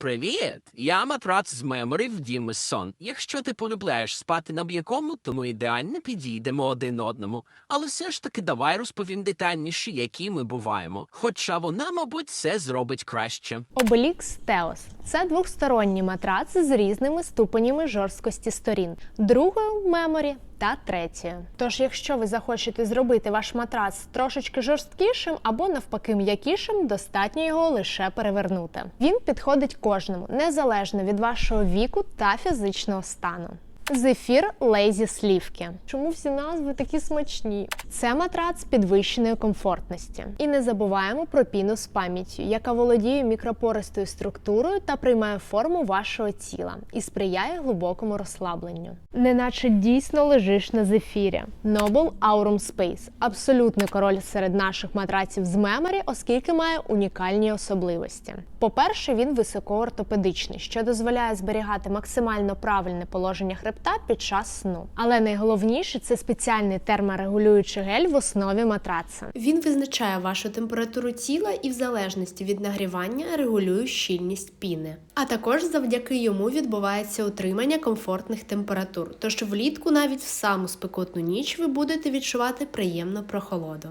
Привіт! Я матрац з меморі в Діми Сон. Якщо ти полюбляєш спати на м'якому, то ми ідеально підійдемо один одному. Але все ж таки давай розповім детальніше, які ми буваємо. Хоча вона, мабуть, все зробить краще. Obelix Teos – це двохсторонній матрац з різними ступенями жорсткості сторін, другою меморі та третє. Тож, якщо ви захочете зробити ваш матрац трошечки жорсткішим або навпаки м'якішим, достатньо його лише перевернути. Він підходить кожному, незалежно від вашого віку та фізичного стану. Зефір Лейзі Слівки. Чому всі назви такі смачні? Це матрац підвищеної комфортності. І не забуваємо про піну з пам'яттю, яка володіє мікропористою структурою та приймає форму вашого тіла і сприяє глибокому розслабленню. Неначе дійсно лежиш на зефірі. Noble Aurum Space – абсолютний король серед наших матраців з меморі, оскільки має унікальні особливості. По-перше, він високоортопедичний, що дозволяє зберігати максимально правильне положення хребта під час сну. Але найголовніше це спеціальний терморегулюючий гель в основі матраца. Він визначає вашу температуру тіла і в залежності від нагрівання регулює щільність піни. А також завдяки йому відбувається утримання комфортних температур. Тож влітку навіть в саму спекотну ніч ви будете відчувати приємну прохолоду.